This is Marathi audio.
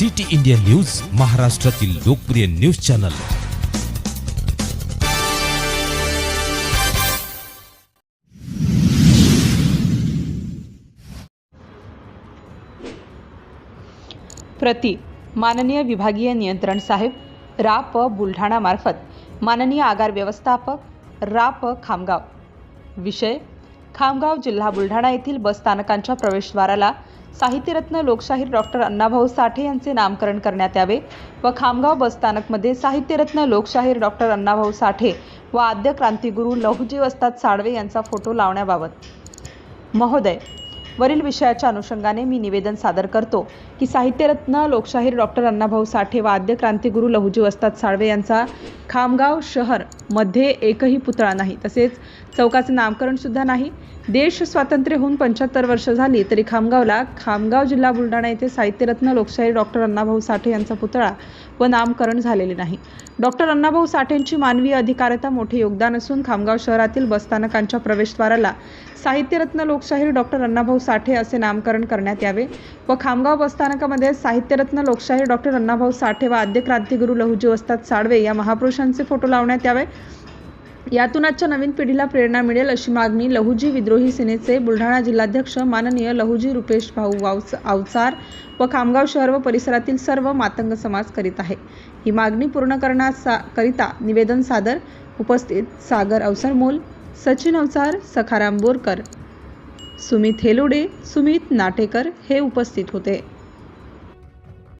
सिटी इंडिया न्यूज महाराष्ट्रातील लोकप्रिय न्यूज चॅनल. प्रति माननीय विभागीय नियंत्रण साहेब राप बुलढाणामार्फत माननीय आगार व्यवस्थापक राप खामगाव. विषय खामगाव जिल्हा बुलढाणा येथील बस स्थानकांच्या प्रवेशद्वाराला साहित्यरत्न लोकशाहीर डॉक्टर अण्णाभाऊ साठे यांचे नामकरण करण्यात यावे व खामगाव बसस्थानकमध्ये साहित्यरत्न लोकशाहीर डॉक्टर अण्णाभाऊ साठे व आद्य क्रांतिगुरू लहुजी वस्ताद साळवे यांचा फोटो लावण्याबाबत. महोदय वरील विषयाच्या अनुषंगाने मी निवेदन सादर करतो की साहित्यरत्न लोकशाहीर डॉक्टर अण्णाभाऊ साठे व आद्य क्रांतिगुरू लहुजी वस्ताद साळवे यांचा खामगाव शहरमध्ये एकही पुतळा नाही. तसेच चौकाचे नामकरणसुद्धा नाही. देश स्वातंत्र्य होऊन पंच्याहत्तर वर्ष झाली तरी खामगावला खामगाव जिल्हा बुलढाणा येथे साहित्यरत्न लोकशाहीर डॉक्टर अण्णाभाऊ साठे यांचा पुतळा व नामकरण झालेले नाही. डॉक्टर अण्णाभाऊ साठेंची मानवीय अधिकारता मोठे योगदान असून खामगाव शहरातील बसस्थानकांच्या प्रवेशद्वाराला साहित्यरत्न लोकशाहीर डॉक्टर अण्णाभाऊ साठे असे नामकरण करण्यात यावे व खामगाव बसस्थानकामध्ये साहित्यरत्न लोकशाहीर डॉक्टर अण्णाभाऊ साठे व आद्य क्रांतिगुरू लहुजी वस्ताद साळवे या महापुरुषांचे फोटो लावण्यात यावे. यातून आजच्या नवीन पिढीला प्रेरणा मिळेल अशी मागणी लहुजी विद्रोही सेनेचे बुलढाणा जिल्हाध्यक्ष माननीय लहुजी रुपेश भाऊ वावस अवचार व खामगाव शहर व परिसरातील सर्व मातंग समाज करीत आहे. ही मागणी पूर्ण करण्याकरिता निवेदन सादर. उपस्थित सागर अवसरमोल. सचिन अवचार सखाराम बोरकर. सुमित हेलोडे सुमित नाटेकर हे उपस्थित होते.